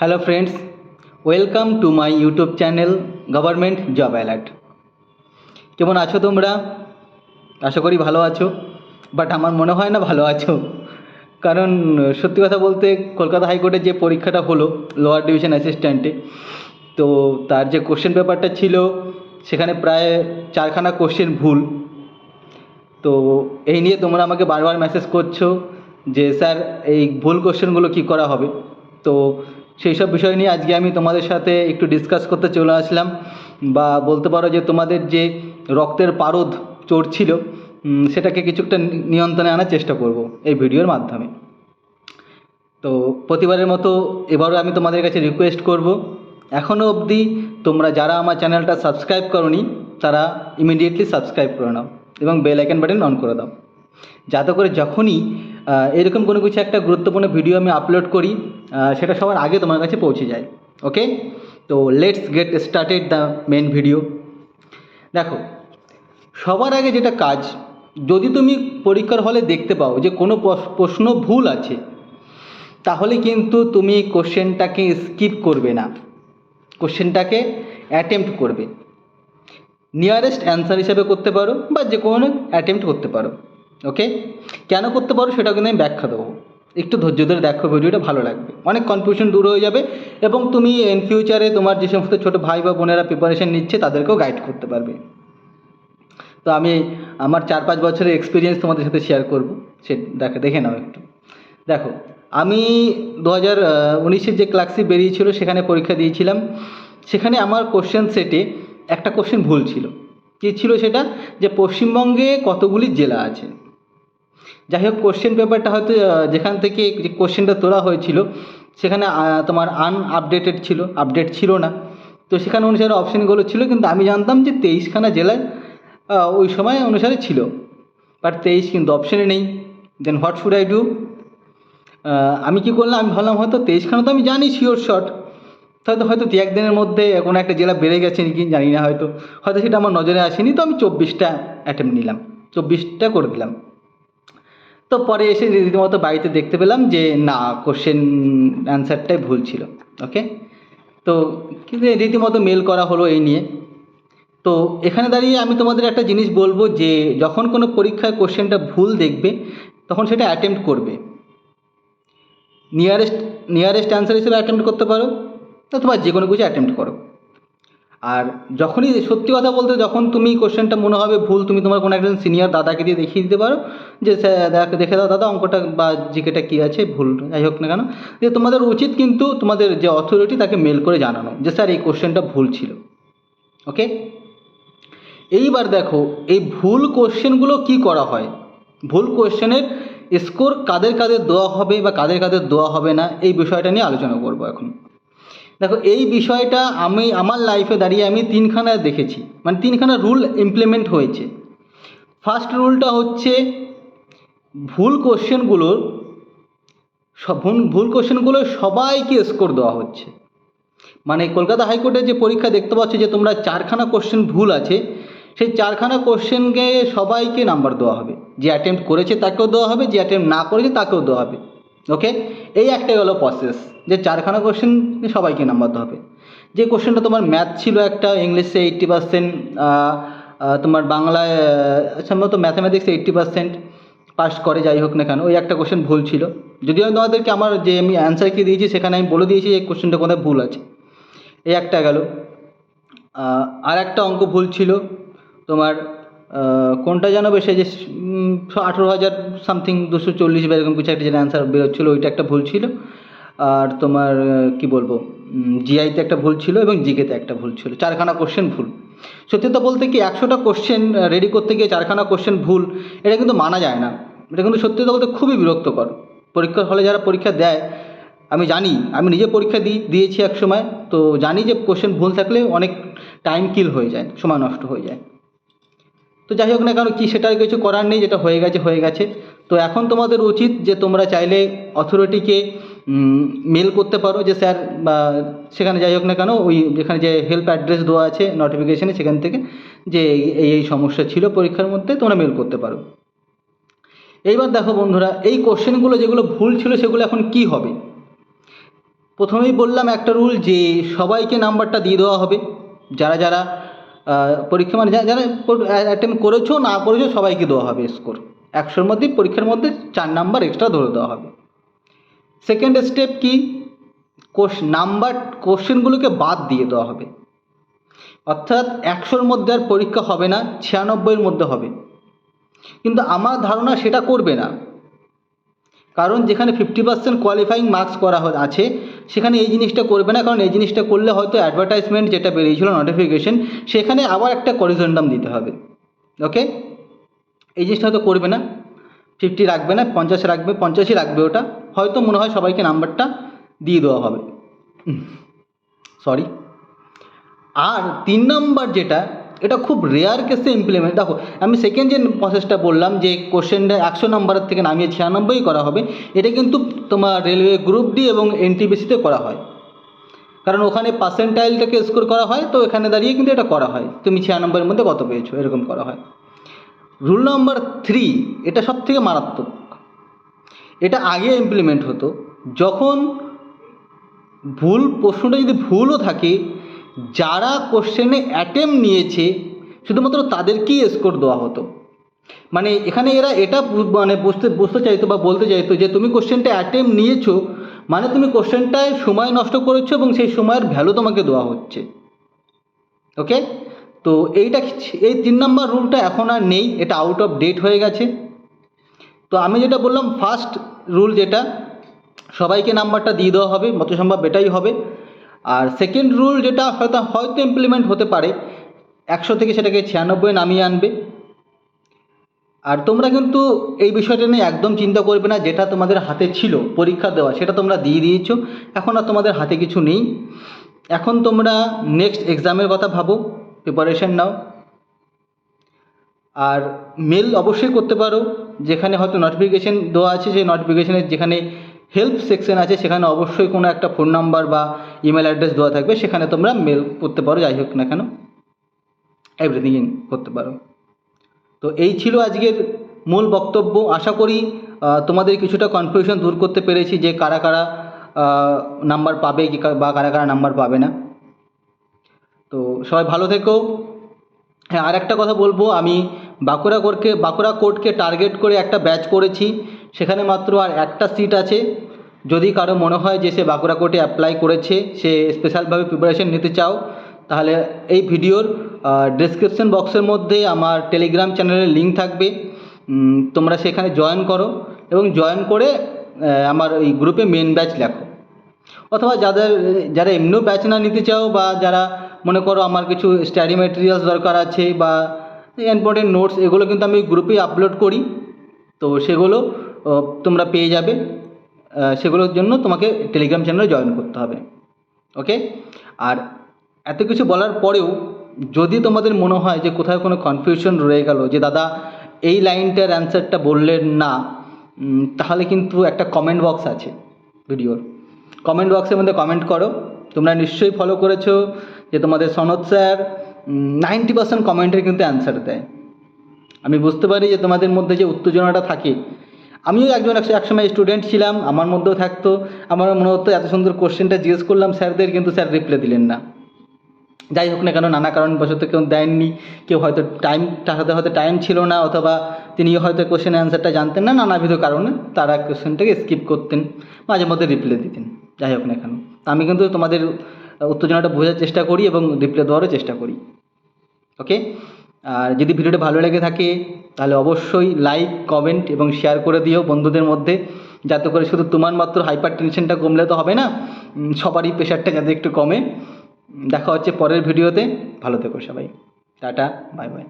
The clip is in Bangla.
Hello friends welcome to my YouTube channel government job alert কেমন আছো তোমরা? আশা করি ভালো আছো বাট আমার মনে হয় না ভালো আছো। কারণ, সত্যি কথা বলতে কলকাতা হাইকোর্টের যে পরীক্ষাটা হলো লোয়ার ডিভিশন অ্যাসিস্ট্যান্টে তো তার যে কোশ্চেন পেপারটা ছিল, সেখানে প্রায় চারখানা কোশ্চেন ভুল। তো এই নিয়ে তোমরা আমাকে বারবার মেসেজ করছ যে, স্যার, এই ভুল কোশ্চেনগুলো কী করা হবে? তো সেই সব বিষয় নিয়ে আজকে আমি তোমাদের সাথে একটু ডিসকাস করতে চলে আসলাম বা বলতে পারো যে তোমাদের যে রক্তের পারদ চড়ছিল সেটাকে কিছুটা নিয়ন্ত্রণে আনার চেষ্টা করব এই ভিডিওর মাধ্যমে। তো প্রতিবারের মতো এবারও আমি তোমাদের কাছে রিকোয়েস্ট করব এখনও অবধি তোমরা যারা আমার চ্যানেলটা সাবস্ক্রাইব করনি, তারা ইমিডিয়েটলি সাবস্ক্রাইব করে নাও এবং বেল আইকন বাটন অন করে দাও। যাতে করে যখনই এরকম কোনো কিছু একটা গুরুত্বপূর্ণ ভিডিও আমি আপলোড করি সেটা সবার আগে তোমার কাছে পৌঁছে যায় ওকে তো let's get started the main video দেখো, সবার আগে যেটা কাজ, যদি তুমি পরীক্ষার হলে দেখতে পাও যে কোনো প্রশ- প্রশ্ন ভুল আছে, তাহলে কিন্তু তুমি কোশ্চেনটাকে স্কিপ করবে না। কোশ্চেনটাকে অ্যাটেম্প্ট করবে। নিয়ারেস্ট অ্যান্সার হিসাবে করতে পারো বা যে কোনো অ্যাটেম্প্ট করতে পারো। ওকে কেন করতে পারো সেটাও কিন্তু আমি ব্যাখ্যা দেবো। একটু ধৈর্য ধরে দেখো ভিডিওটা, ভালো লাগবে। অনেক কনফিউশন দূর হয়ে যাবে এবং তুমি ইন ফিউচারে তোমার যে সমস্ত ছোটো ভাই বা বোনেরা প্রিপারেশন নিচ্ছে, তাদেরকেও গাইড করতে পারবে। তো আমি আমার চার পাঁচ বছরের এক্সপিরিয়েন্স তোমাদের সাথে শেয়ার করব। সে দেখে দেখে নাও একটু। দেখো, আমি দু হাজার উনিশের যে ক্লাসি বেরিয়েছিল, সেখানে পরীক্ষা দিয়েছিলাম। সেখানে আমার কোশ্চেন সেটে একটা কোশ্চেন ভুল ছিল। কী ছিল সেটা? যে পশ্চিমবঙ্গে কতগুলি জেলা আছে? যাই হোক কোশ্চেন পেপারটা হয়তো যেখান থেকে যে কোশ্চেনটা তোলা হয়েছিল, সেখানে তোমার আনআপডেটেড ছিল আপডেট ছিল না। তো সেখানে অনুসারে অপশানগুলো ছিল, কিন্তু আমি জানতাম যে তেইশখানা জেলায় ওই সময় অনুসারে ছিল। বাট তেইশ কিন্তু অপশানে নেই। Then what should I do আমি কি করলাম? আমি ভাবলাম হয়তো তেইশখানা তো আমি জানি শিওর শট হয়তো হয়তো দু একদিনের মধ্যে কোনো একটা জেলা বেড়ে গেছে নাকি, জানি না হয়তো। হয়তো সেটা আমার নজরে আসেনি, তো আমি চব্বিশটা অ্যাটেম্প নিলাম। চব্বিশটা করে দিলাম। তো পরে এসে রীতিমতো বাড়িতে দেখতে পেলাম যে, না কোশ্চেন অ্যান্সারটাই ভুল ছিল ওকে তো কিন্তু রীতিমতো মেল করা হলো এই নিয়ে। তো এখানে দাঁড়িয়ে আমি তোমাদের একটা জিনিস বলব যে, যখন কোনো পরীক্ষায় কোশ্চেনটা ভুল দেখবে, তখন সেটা অ্যাটেম্প্ট করবে। নিয়ারেস্ট নিয়ারেস্ট অ্যান্সার হিসেবে অ্যাটেম্প্ট করতে পারো, অথবা যে কোনো কিছু অ্যাটেম্প্ট করো। আর যখনই সত্যি কথা বলতে যখন তুমি কোশ্চেনটা মনে হবে ভুল, তুমি তোমার কোনো একজন সিনিয়র দাদাকে দিয়ে দেখিয়ে দিতে পারো যে, স্যার, দেখ- দাও দাদা, অঙ্কটা বা জিকেটা কী আছে, ভুল, যাই হোক না কেন। যে তোমাদের উচিত কিন্তু তোমাদের যে অথরিটি তাকে মেল করে জানানো যে, স্যার, এই কোশ্চেনটা ভুল ছিল। ওকে এইবার দেখো, এই ভুল কোশ্চেনগুলো কি করা হয়? ভুল কোশ্চেনের স্কোর কাদের কাদের দেওয়া হবে বা কাদের কাদের দেওয়া হবে না, এই বিষয়টা নিয়ে আলোচনা করব এখন। দেখো, এই বিষয়টা আমি, আমার লাইফে দাঁড়িয়ে আমি তিনখানা দেখেছি। মানে তিনখানা রুল ইমপ্লিমেন্ট হয়েছে। ফার্স্ট রুলটা হচ্ছে, ভুল কোশ্চেনগুলোর সব ভুল- ভুল কোশ্চেনগুলো সবাইকে স্কোর দেওয়া হচ্ছে। মানে কলকাতা হাইকোর্টের যে পরীক্ষা দেখতে পাচ্ছ যে তোমরা চারখানা কোশ্চেন ভুল আছে, সেই চারখানা কোশ্চেনকে সবাইকে নাম্বার দেওয়া হবে। যে অ্যাটেম্প্ট করেছে তাকেও দেওয়া হবে, যে অ্যাটেম্প্ট না করেছে তাকেও দেওয়া হবে। ওকে এই একটা গেলো প্রসেস যে চারখানা কোশ্চেন সবাইকে নাম্বার হবে। যে কোশ্চেনটা তোমার ম্যাথ ছিল একটা, ইংলিশে এইট্টি পার্সেন্ট তোমার বাংলায় সম্ভবত ম্যাথামেটিক্সে এইট্টি পার্সেন্ট পাস করে, যাই হোক না কেন, ওই একটা কোশ্চেন ভুল ছিল। যদিও আমি তোমাদেরকে আমার যে আমি অ্যান্সার কি দিয়েছি, সেখানে আমি বলে দিয়েছি এই কোশ্চেনটা কোথায় ভুল আছে। এই একটা গেল। আর একটা অঙ্ক ভুল ছিল। তোমার কোনটা যেন বেশি যে আঠেরো হাজার সামথিং দুশো চল্লিশ বা এরকম কিছু একটা যেটা অ্যান্সার বেরোচ্ছিলো, ওইটা একটা ভুল ছিল। আর তোমার কি বলব জিআইতে একটা ভুল ছিল এবং জিকেতে একটা ভুল ছিল, চারখানা কোশ্চেন ভুল। সত্যি তো বলতে কি একশোটা কোশ্চেন রেডি করতে গিয়ে চারখানা কোশ্চেন ভুল, এটা কিন্তু মানা যায় না। এটা কিন্তু সত্যি কথা বলতে খুবই বিরক্তকর। পরীক্ষার হলে যারা পরীক্ষা দেয়, আমি জানি, আমি নিজে পরীক্ষা দিই দিয়েছি এক সময়, তো জানি যে কোশ্চেন ভুল থাকলে অনেক টাইম কিল হয়ে যায়, সময় নষ্ট হয়ে যায়। তো যাই হোক না কেন, কি সেটার কিছু করার নেই, যেটা হয়ে গেছে হয়ে গেছে। তো এখন তোমাদের উচিত যে তোমরা চাইলে অথরিটিকে মেল করতে পারো যে স্যার, বা সেখানে যাই হোক না কেন, ওই যেখানে যে হেল্প অ্যাড্রেস দেওয়া আছে নোটিফিকেশানে সেখান থেকে যে এই এই সমস্যা ছিল পরীক্ষার মধ্যে, তোমরা মেল করতে পারো। এইবার দেখো বন্ধুরা, এই কোশ্চেনগুলো যেগুলো ভুল ছিল সেগুলো এখন কি হবে? প্রথমেই বললাম একটা রুল যে সবাইকে নাম্বারটা দিয়ে দেওয়া হবে। যারা যারা পরীক্ষা মানে যারা যারা অ্যাটেম্প করেছ, না করেছ, সবাইকে দেওয়া হবে স্কোর একশোর মধ্যে, পরীক্ষার মধ্যে চার নাম্বার এক্সট্রা ধরে দেওয়া হবে। সেকেন্ড স্টেপ কি? কোশ নাম্বার কোশ্চেনগুলোকে বাদ দিয়ে দেওয়া হবে। অর্থাৎ একশোর মধ্যে আর পরীক্ষা হবে না, ছিয়ানব্বইয়ের মধ্যে হবে। কিন্তু আমার ধারণা সেটা করবে না। কারণ যেখানে ফিফটি পার্সেন্ট কোয়ালিফাইং মার্কস করা আছে, সেখানে এই জিনিসটা করবে না। কারণ এই জিনিসটা করলে হয়তো অ্যাডভার্টাইজমেন্ট যেটা বেরিয়েছিল নোটিফিকেশন সেখানে আবার একটা করিজেন্ডাম দিতে হবে। ওকে এই জিনিসটা হয়তো করবে না। ফিফটি রাখবে না, পঞ্চাশ রাখবে, পঞ্চাশই রাখবে ওটা। হয়তো মনে হয় সবাইকে নাম্বারটা দিয়ে দেওয়া হবে। সরি আর তিন নম্বর যেটা, এটা খুব রেয়ার কেসে ইমপ্লিমেন্ট দেখো, আমি সেকেন্ড যে প্রসেসটা বললাম যে কোশ্চেনটা একশো নম্বরের থেকে নামিয়ে ছিয়ানব্বই করা হবে, এটা কিন্তু তোমার রেলওয়ে গ্রুপ ডি এবং এনটিপিসিতে করা হয়। কারণ ওখানে পার্সেন্টাইলটাকে স্কোর করা হয়, তো এখানে দাঁড়িয়ে কিন্তু এটা করা হয়। তুমি ছিয়ানব্বইয়ের মধ্যে কত পেয়েছ, এরকম করা হয়। রুল নম্বর থ্রি এটা সব থেকে মারাত্মক। এটা আগে ইমপ্লিমেন্ট হতো। যখন ভুল প্রশ্নটা যদি ভুলও থাকে, যারা কোশ্চেনে অ্যাটেম্প নিয়েছে, শুধুমাত্র তাদেরকেই স্কোর দেওয়া হতো। মানে এখানে এরা এটা মানে বুঝতে বুঝতে চাইতো বা বলতে চাইতো যে, তুমি কোশ্চেনটা অ্যাটেম্প নিয়েছো মানে তুমি কোশ্চেনটায় সময় নষ্ট করেছ এবং সেই সময়ের ভ্যালু তোমাকে দেওয়া হচ্ছে। ওকে তো এইটা এই তিন নম্বর রুলটা এখন আর নেই, এটা আউট অফ ডেট হয়ে গেছে। তো আমি যেটা বললাম ফার্স্ট রুল যেটা, সবাইকে নাম্বারটা দিয়ে দেওয়া হবে মত সম্ভব এটাই হবে। আর সেকেন্ড রুল যেটা, হয়তো হয়তো ইমপ্লিমেন্ট হতে পারে, একশো থেকে সেটাকে ছিয়ানব্বই নামিয়ে আনবে। আর তোমরা কিন্তু এই বিষয়টা নিয়ে একদম চিন্তা করবে না, যেটা তোমাদের হাতে ছিল, পরীক্ষা দেওয়া, সেটা তোমরা দিয়ে দিয়েছ। এখন আর তোমাদের হাতে কিছু নেই। এখন তোমরা নেক্সট এক্সামের কথা ভাবো প্রিপারেশন নাও। আর মেল অবশ্যই করতে পারো, যেখানে হয়তো নোটিফিকেশন দেওয়া আছে, সেই নোটিফিকেশনের যেখানে হেল্প সেকশন আছে, সেখানে অবশ্যই কোনো একটা ফোন নাম্বার বা ইমেল অ্যাড্রেস দেওয়া থাকবে, সেখানে তোমরা মেল করতে পারো, যাই হোক না কেন। এভরিথিং করতে পারো। তো এই ছিল আজকের মূল বক্তব্য। আশা করি তোমাদের কিছুটা কনফিউশন দূর করতে পেরেছি যে কারা কারা নাম্বার পাবে বা কারা কারা নাম্বার পাবে না। তো সবাই ভালো থেকো। হ্যাঁ আর একটা কথা বলব, আমি বাঁকুড়া কোর্টকে বাঁকুড়া কোর্টকে টার্গেট করে একটা ব্যাচ করেছি। সেখানে মাত্র আর একটা সিট আছে। যদি কারও মনে হয় যে সে বাঁকুড়া কোর্টে অ্যাপ্লাই করেছে, সে স্পেশালভাবে প্রিপারেশন নিতে চাও, তাহলে এই ভিডিওর ডেসক্রিপশন বক্সের মধ্যে আমার টেলিগ্রাম চ্যানেলের লিঙ্ক থাকবে। তোমরা সেখানে জয়েন করো এবং জয়েন করে আমার এই গ্রুপে মেন ব্যাচ লেখো। অথবা যাদের, যারা এমনিও ব্যাচ না নিতে চাও বা যারা মনে করো আমার কিছু স্টাডি ম্যাটেরিয়ালস দরকার আছে বা ইম্পর্টেন্ট নোটস এগুলো কিন্তু আমি গ্রুপে আপলোড করি। তো সেগুলো তোমরা পেয়ে যাবে। সেগুলোর জন্য তোমাকে টেলিগ্রাম চ্যানেলে জয়েন করতে হবে। ওকে আর এত কিছু বলার পরেও যদি তোমাদের মনে হয় যে কোথাও কোনো কনফিউশন রয়ে গেল যে দাদা এই লাইনটার অ্যান্সারটা বললেন না তাহলে কিন্তু একটা কমেন্ট বক্স আছে ভিডিওর কমেন্ট বক্সের মধ্যে কমেন্ট করো। তোমরা নিশ্চয়ই ফলো করেছ। যে তোমাদের সনদ স্যার নাইনটি পার্সেন্ট কমেন্টের কিন্তু অ্যান্সার দেয়। আমি বুঝতে পারি যে তোমাদের মধ্যে যে উত্তেজনাটা থাকে। আমিও একজন একসময় স্টুডেন্ট ছিলাম, আমার মধ্যেও থাকতো। আমার মনে হতো এত সুন্দর কোশ্চেনটা জিজ্ঞেস করলাম স্যারদের, কিন্তু স্যার রিপ্লাই দিলেন না। যাই হোক না কেন, নানা কারণবশত কেউ দেননি। কেউ হয়তো টাইম হাতে হয়তো টাইম ছিল না, অথবা তিনি হয়তো কোশ্চেন অ্যান্সারটা জানতেন না, নানাবিধ কারণে তারা কোশ্চেনটাকে স্কিপ করতেন, মাঝে মধ্যে রিপ্লাই দিতেন। যাই হোক না কেন। আমি কিন্তু তোমাদের উত্তেজনাটা বোঝার চেষ্টা করি এবং রিপ্লাই দেওয়ারও চেষ্টা করি। ওকে আর যদি ভিডিওটা ভালো লেগে থাকে, তাহলে অবশ্যই লাইক কমেন্ট এবং শেয়ার করে দিও বন্ধুদের মধ্যে, যাতে করে শুধু তোমার মাত্র হাইপার টেনশনটা কমলে তো হবে না সবারই প্রেশারটা যাতে একটু কমে। দেখা হচ্ছে পরের ভিডিওতে ভালো থেকো সবাই। Tata bye bye